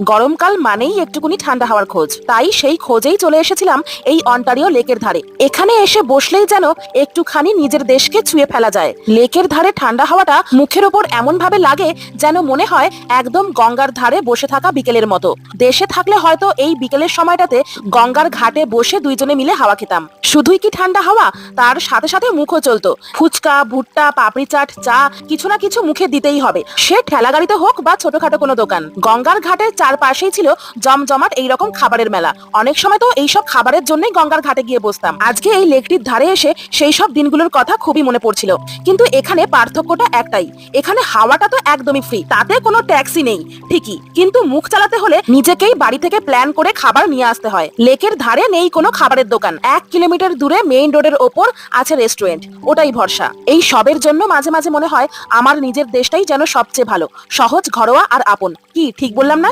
গরমকাল মানেই একটুকুনি ঠান্ডা হওয়ার খোঁজ। তাই সেই খোঁজেই চলে এসেছিলাম এই অন্টারিও লেকের ধারে। এখানে এসে বসলেই যেন একটুখানি নিজের দেশকে ছুঁয়ে ফেলা যায়। লেকের ধারে ঠান্ডা হাওয়াটা মুখের ওপর এমন ভাবে লাগে যেন মনে হয় একদম গঙ্গার ধারে বসে থাকা বিকেলের মতো। দেশে থাকলে হয়তো এই বিকেলের সময়টাতে গঙ্গার ঘাটে বসে দুইজনে মিলে হাওয়া খেতাম। শুধুই কি ঠান্ডা হাওয়া? তার সাথে সাথে মুখও চলতো। ফুচকা, ভুট্টা, পাপড়ি চাট, চা কিছু না কিছু মুখে দিতেই হবে। সে ঠেলা গাড়িতে হোক বা ছোটখাটো কোনো দোকান। গঙ্গার ঘাটের চারপাশেই ছিল জমজমাট এইরকম খাবারের মেলা। অনেক সময় তো এইসব খাবারের জন্যই গঙ্গার ঘাটে গিয়ে বসতাম। আজকে এই লেকটির ধারে এসে সেই সব দিনগুলোর কথা খুবই মনে পড়ছিল। কিন্তু এখানে পার্থক্যটা একটাই, এখানে হাওয়াটা তো একদমই ফ্রি তাতে কোনো ট্যাক্সি নেই, ঠিকই। কিন্তু মুখ চালাতে হলে নিজেকেই বাড়ি থেকে প্ল্যান করে খাবার নিয়ে আসতে হয়। লেকের ধারে নেই কোনো খাবারের দোকান। এক কিলোমিটার দূরে মেইন রোডের ওপর আছে রেস্টুরেন্ট ওটাই ভরসা। এই সবের জন্য মাঝে মাঝে মনে হয় আমার নিজের দেশটাই যেন সবচেয়ে ভালো, সহজ, ঘরোয়া আর আপন। কি, ঠিক বললাম না?